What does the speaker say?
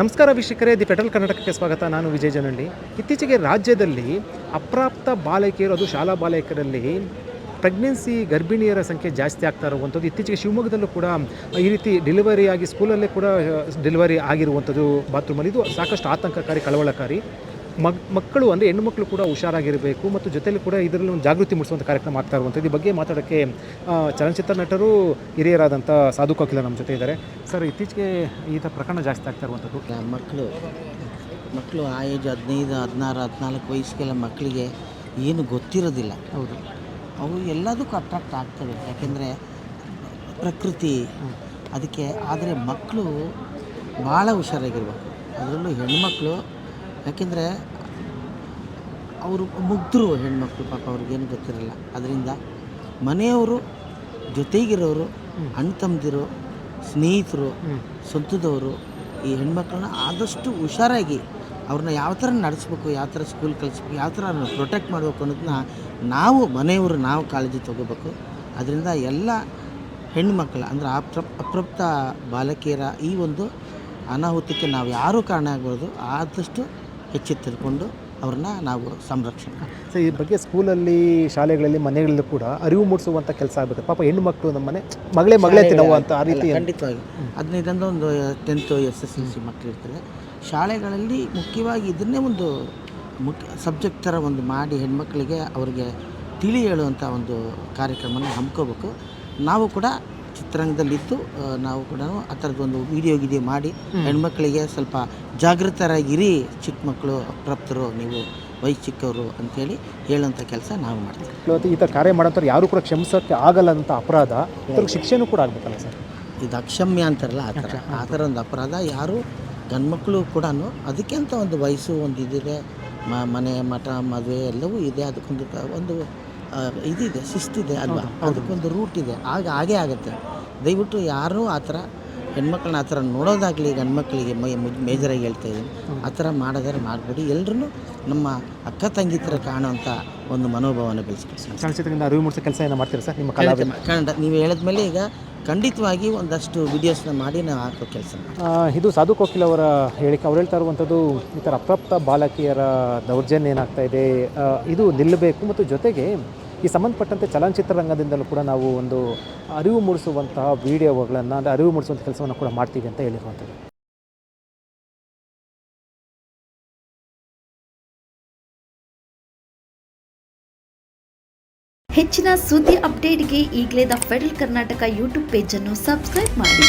ನಮಸ್ಕಾರ ವೀಕ್ಷಕರೇ, the federal ಕರ್ನಾಟಕಕ್ಕೆ ಸ್ವಾಗತ. ನಾನು ವಿಜಯ ಜನಳ್ಳಿ ಇತ್ತೀಚೆಗೆ ರಾಜ್ಯದಲ್ಲಿ ಅಪ್ರಾಪ್ತ ಬಾಲಕಿಯರು, ಅದು ಶಾಲಾ ಬಾಲಕಿಯರಲ್ಲಿ ಪ್ರೆಗ್ನೆನ್ಸಿ ಗರ್ಭಿಣಿಯರ ಸಂಖ್ಯೆ ಜಾಸ್ತಿ ಆಗ್ತಾ ಇರುವಂಥದ್ದು. ಇತ್ತೀಚೆಗೆ ಶಿವಮೊಗ್ಗದಲ್ಲೂ ಕೂಡ ಈ ರೀತಿ ಡೆಲಿವರಿ ಆಗಿ ಸ್ಕೂಲಲ್ಲೇ ಕೂಡ ಡೆಲಿವರಿ ಆಗಿರುವಂಥದ್ದು ಬಾತ್ರೂಮಲ್ಲಿ ಇದು ಸಾಕಷ್ಟು ಆತಂಕಕಾರಿ, ಕಳವಳಕಾರಿ. ಮಗ್ ಮಕ್ಕಳು ಅಂದರೆ ಹೆಣ್ಣು ಮಕ್ಕಳು ಕೂಡ ಹುಷಾರಾಗಿರಬೇಕು ಮತ್ತು ಜೊತೆಯಲ್ಲಿ ಕೂಡ ಇದರಲ್ಲಿ ಒಂದು ಜಾಗೃತಿ ಮೂಡಿಸುವಂಥ ಕಾರ್ಯಕ್ರಮ ಆಗ್ತಾ ಇರುವಂಥದ್ದು. ಈ ಬಗ್ಗೆ ಮಾತಾಡೋಕ್ಕೆ ಚಲನಚಿತ್ರ ನಟರು ಹಿರಿಯರಾದಂಥ ಸಾಧು ಕೋಕಿಲ ನಮ್ಮ ಜೊತೆ ಇದ್ದಾರೆ. ಸರ್ ಇತ್ತೀಚೆಗೆ ಈ ಥರ ಪ್ರಕರಣ ಜಾಸ್ತಿ ಆಗ್ತಾ ಇರುವಂಥದ್ದು. ಮಕ್ಕಳು ಮಕ್ಕಳು ಆ ಏಜ್ ಹದಿನೈದು ಹದಿನಾರು ಹದಿನಾಲ್ಕು ವಯಸ್ಸಿಗೆಲ್ಲ ಮಕ್ಕಳಿಗೆ ಏನು ಗೊತ್ತಿರೋದಿಲ್ಲ. ಹೌದು. ಅವು ಎಲ್ಲದಕ್ಕೂ ಅಟ್ರಾಕ್ಟ್ ಆಗ್ತವೆ. ಯಾಕೆಂದರೆ ಪ್ರಕೃತಿ ಅದಕ್ಕೆ ಆದರೆ ಮಕ್ಕಳು ಭಾಳ ಹುಷಾರಾಗಿರ್ಬೇಕು. ಅದರಲ್ಲೂ ಹೆಣ್ಮಕ್ಳು ಯಾಕೆಂದರೆ ಅವರು ಮುಗ್ಧರು ಹೆಣ್ಮಕ್ಳು ಪಾಪ ಅವ್ರಿಗೇನು ಗೊತ್ತಿರಲ್ಲ. ಅದರಿಂದ ಮನೆಯವರು ಜೊತೆಗಿರೋರು ಅಣ್ಣ ತಮ್ಮದಿರು ಸ್ನೇಹಿತರು ಸ್ವಂತದವರು ಈ ಹೆಣ್ಮಕ್ಳನ್ನ ಆದಷ್ಟು ಹುಷಾರಾಗಿ ಅವ್ರನ್ನ ಯಾವ ಥರ ನಡೆಸ್ಬೇಕು ಯಾವ ಥರ ಸ್ಕೂಲ್ ಕಳಿಸ್ಬೇಕು ಯಾವ ಥರ ಅವ್ರನ್ನ ಪ್ರೊಟೆಕ್ಟ್ ಮಾಡಬೇಕು ಅನ್ನೋದನ್ನ ನಾವು ಮನೆಯವರು ನಾವು ಕಾಳಜಿ ತಗೋಬೇಕು. ಅದರಿಂದ ಎಲ್ಲ ಹೆಣ್ಮಕ್ಳು ಅಂದರೆ ಅಪ್ರ ಅಪ್ರಪ್ತ ಬಾಲಕಿಯರ ಈ ಒಂದು ಅನಾಹುತಕ್ಕೆ ನಾವು ಯಾರೂ ಕಾರಣ ಆಗ್ಬಾರ್ದು. ಆದಷ್ಟು ಎಚ್ಚೆತ್ತುಕೊಂಡು ಅವ್ರನ್ನ ನಾವು ಸಂರಕ್ಷಣೆ ಸೊ ಈ ಬಗ್ಗೆ ಸ್ಕೂಲಲ್ಲಿ ಶಾಲೆಗಳಲ್ಲಿ ಮನೆಗಳಲ್ಲೂ ಕೂಡ ಅರಿವು ಮೂಡಿಸುವಂಥ ಕೆಲಸ ಆಗಬೇಕು. ಪಾಪ ಹೆಣ್ಣು ಮಕ್ಕಳು ನಮ್ಮ ಮನೆ ಮಗಳೇ ಮಗಳೇ ತಿನ್ನವು ಅಂತ ಆ ರೀತಿ ಖಂಡಿತವಾಗಿ. ಹದಿನೈದರಿಂದ ಒಂದು tenth S S L C ಮಕ್ಕಳು ಇರ್ತದೆ ಶಾಲೆಗಳಲ್ಲಿ ಮುಖ್ಯವಾಗಿ ಇದನ್ನೇ ಒಂದು ಮುಖ್ಯ ಸಬ್ಜೆಕ್ಟ್ ಥರ ಒಂದು ಮಾಡಿ ಹೆಣ್ಮಕ್ಳಿಗೆ ಅವರಿಗೆ ತಿಳಿ ಹೇಳುವಂಥ ಒಂದು ಕಾರ್ಯಕ್ರಮನ ಹಮ್ಕೋಬೇಕು ನಾವು ಕೂಡ ಚಿತ್ರರಂಗದಲ್ಲಿದ್ದು ಆ, ನಾವು ಕೂಡ ಆ ಥರದ್ದು ಒಂದು ವಿಡಿಯೋ ಗಿಡಿಯೋ ಮಾಡಿ ಹೆಣ್ಮಕ್ಳಿಗೆ ಸ್ವಲ್ಪ ಜಾಗೃತರಾಗಿರಿ ಚಿಕ್ಕ ಮಕ್ಕಳು ಅಪ್ರಾಪ್ತರು ನೀವು ವಯಸ್ಸು ಚಿಕ್ಕವರು ಅಂಥೇಳಿ ಹೇಳುವಂಥ ಕೆಲಸ ನಾವು ಮಾಡ್ತೀವಿ. ಇವತ್ತು ಈ ಥರ ಕಾರ್ಯ ಮಾಡೋಂಥವ್ರು ಯಾರು ಕೂಡ ಕ್ಷಮಿಸೋಕ್ಕೆ ಆಗಲ್ಲ ಅಂತ ಅಪರಾಧ. ಇದ್ರಿಗೆ ಶಿಕ್ಷೆನೂ ಕೂಡ ಆಗಬೇಕಲ್ಲ ಸರ್? ಇದು ಅಕ್ಷಮ್ಯ ಅಂತಾರಲ್ಲ ಆ ಥರ. ಆ ಥರ ಒಂದು ಅಪರಾಧ. ಯಾರು ಗಂಡ್ಮಕ್ಳು ಕೂಡ ಅದಕ್ಕೆ ಅಂತ ಒಂದು ವಯಸ್ಸು ಒಂದು ಇದಿದೆ. ಮ ಮನೆ ಮಠ ಮದುವೆ ಎಲ್ಲವೂ ಇದೆ. ಅದಕ್ಕೊಂದು ಒಂದು ಇದಿದೆ ಶಿಸ್ತಿದೆ ಅಲ್ವಾ? ಅದಕ್ಕೊಂದು ರೂಟ್ ಇದೆ. ಆಗ ಹಾಗೇ ಆಗುತ್ತೆ. ದಯವಿಟ್ಟು ಯಾರೂ ಆ ಥರ ಹೆಣ್ಮಕ್ಳನ್ನ ಆ ಥರ ನೋಡೋದಾಗಲಿ ಗಂಡ್ಮಕ್ಳಿಗೆ ಮೈ ಮೇಜರಾಗಿ ಹೇಳ್ತಾ ಇದ್ದೀನಿ ಆ ಥರ ಮಾಡೋದಾದ್ರೆ ಮಾಡಬೇಡಿ. ಎಲ್ಲರೂ ನಮ್ಮ ಅಕ್ಕ ತಂಗಿ ಥರ ಕಾಣುವಂಥ ಒಂದು ಮನೋಭಾವನ ಬೆಳೆಸ್ಕೊಳ್ಳಿ. ಚಲನಚಿತ್ರದಿಂದ ಅರಿವು ಮೂಡಿಸೋ ಕೆಲಸ ಏನು ಮಾಡ್ತೀರಾ ಸರ್? ನಿಮ್ಮ ಕಲಾವಿದ ಕನ್ನಡ ನೀವು ಹೇಳಿದ್ಮೇಲೆ ಈಗ ಖಂಡಿತವಾಗಿ ಒಂದಷ್ಟು ವಿಡಿಯೋಸ್ನ ಮಾಡಿ ನಾವು ಹಾಕೋ ಕೆಲಸ ಇದು ಸಾಧು ಕೋಕಿಲ್ ಅವರ ಹೇಳಿಕೆ. ಅವ್ರು ಹೇಳ್ತಾ ಇರುವಂಥದ್ದು ಈ ಥರ ಅಪ್ರಾಪ್ತ ಬಾಲಕಿಯರ ದೌರ್ಜನ್ಯ ಏನಾಗ್ತಾ ಇದೆ ಇದು ನಿಲ್ಲಬೇಕು ಮತ್ತು ಜೊತೆಗೆ ಈ ಸಂಬಂಧಪಟ್ಟಂತೆ ಚಲನಚಿತ್ರ ರಂಗದಿಂದಲೂ ಕೂಡ ನಾವು ಒಂದು ಅರಿವು ಮೂಡಿಸುವಂತಹ ವಿಡಿಯೋಗಳನ್ನು, ಅಂದರೆ ಅರಿವು ಮೂಡಿಸುವಂಥ ಕೆಲಸವನ್ನು ಕೂಡ ಮಾಡ್ತೀವಿ ಅಂತ ಹೇಳಿರುವಂಥದ್ದು. ಹೆಚ್ಚಿನ ಸುದ್ದಿ ಅಪ್ಡೇಟ್ಗೆ ಈಗಲೇ ದ ಫೆಡರಲ್ ಕರ್ನಾಟಕ ಯೂಟ್ಯೂಬ್ ಪೇಜನ್ನು ಸಬ್ಸ್ಕ್ರೈಬ್ ಮಾಡಿ.